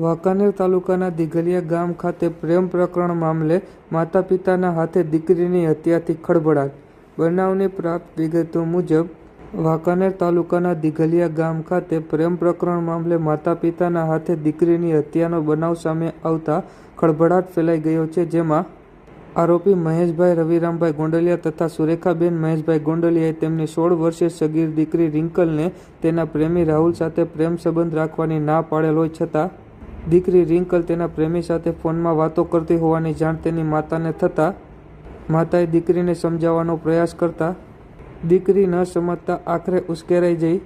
વાંકાનેર તાલુકાના દિઘલિયા ગામ ખાતે પ્રેમ પ્રકરણ મામલે માતા પિતાના હાથે દીકરીની હત્યાથી ખળભળાટ. બનાવની પ્રાપ્ત વિગતો મુજબ, વાંકાનેર તાલુકાના દિઘલિયા ગામ ખાતે પ્રેમ પ્રકરણ મામલે માતા પિતાના હાથે દીકરીની હત્યાનો બનાવ સામે આવતા ખળભળાટ ફેલાઈ ગયો છે, જેમાં આરોપી મહેશભાઈ રવિરામભાઈ ગોંડલિયા તથા સુરેખાબેન મહેશભાઈ ગોંડલિયાએ તેમની સોળ વર્ષીય સગીર દીકરી રિંકલને તેના પ્રેમી રાહુલ સાથે પ્રેમ સંબંધ રાખવાની ના પાડેલ હોય છતાં દીકરી રિંકલ તેના પ્રેમી સાથે ફોનમાં વાતો કરતી હોવાની જાણ તેની માતાને થતાં માતાએ દીકરીને સમજાવવાનો પ્રયાસ કરતા દીકરી ન સમજતા આખરે ઉશ્કેરાઈ જઈ.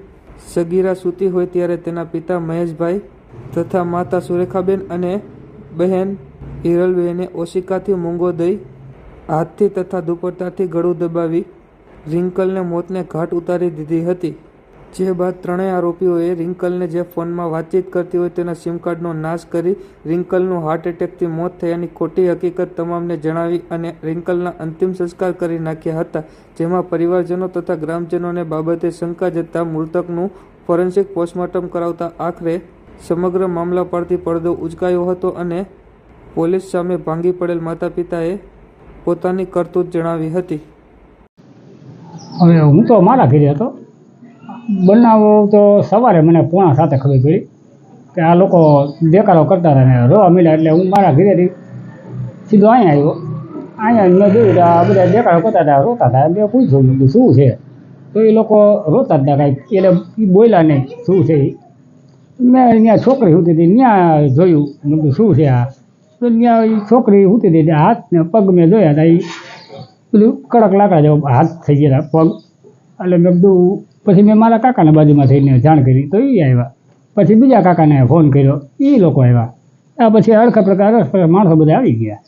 સગીરા સૂતી હોય ત્યારે તેના પિતા મહેશભાઈ તથા માતા સુરેખાબેન અને બહેન હિરલબેને ઓશિકાથી મૂંગો દઈ હાથથી તથા દુપટ્ટાથી ગળું દબાવી રિંકલને મોતને ઘાટ ઉતારી દીધી હતી. જે બાદ ત્રણેય આરોપીઓએ રિંકલને જે ફોનમાં વાતચીત કરતી હોય તેના સિમ કાર્ડનો નાશ કરી રિંકલનું હાર્ટ એટેકથી મોત થયાની ખોટી હકીકત તમામને જણાવી અને રિંકલના અંતિમ સંસ્કાર કરી નાખ્યા હતા. જેમાં પરિવારજનો તથા ગ્રામજનોને બાબતે શંકા જતાં મૃતકનું ફોરેન્સિક પોસ્ટમોર્ટમ કરાવતા આખરે સમગ્ર મામલા પરથી પડદો ઉચકાયો હતો અને પોલીસ સામે ભાંગી પડેલ માતા પિતાએ પોતાની કરતૂત જણાવી હતી. હવે હું તો મારા ઘરે હતો. બનાવો તો સવારે મને પોણા સાથે ખબર પડી કે આ લોકો દેકારો કરતા હતા ને રોવા મળ્યા એટલે હું મારા ઘરેથી સીધો અહીંયા આવ્યો. અહીંયા મેં જોયું આ બધા દેકારો કરતા હતા, રોતા હતા. એટલે પૂછ્યું, મેં શું છે? તો એ લોકો રોતા હતા કાંઈક. એટલે એ બોલ્યા નહીં, શું છે એ મેં અહીંયા છોકરી સૂતી હતી, ત્યાં જોયું. મેં શું છે આ? તો ત્યાં છોકરી સૂતી હતી હાથને પગ મેં જોયા હતા. એ પેલું કડક લાકડા જેવો હાથ થઈ ગયા પગ. એટલે મેં કીધું પછી મેં મારા કાકાના બાજુમાં થઈને જાણ કરી, તો એ આવ્યા. પછી બીજા કાકાને ફોન કર્યો એ લોકો આવ્યા. આ પછી અડખા પ્રકાર માણસો બધા આવી ગયા.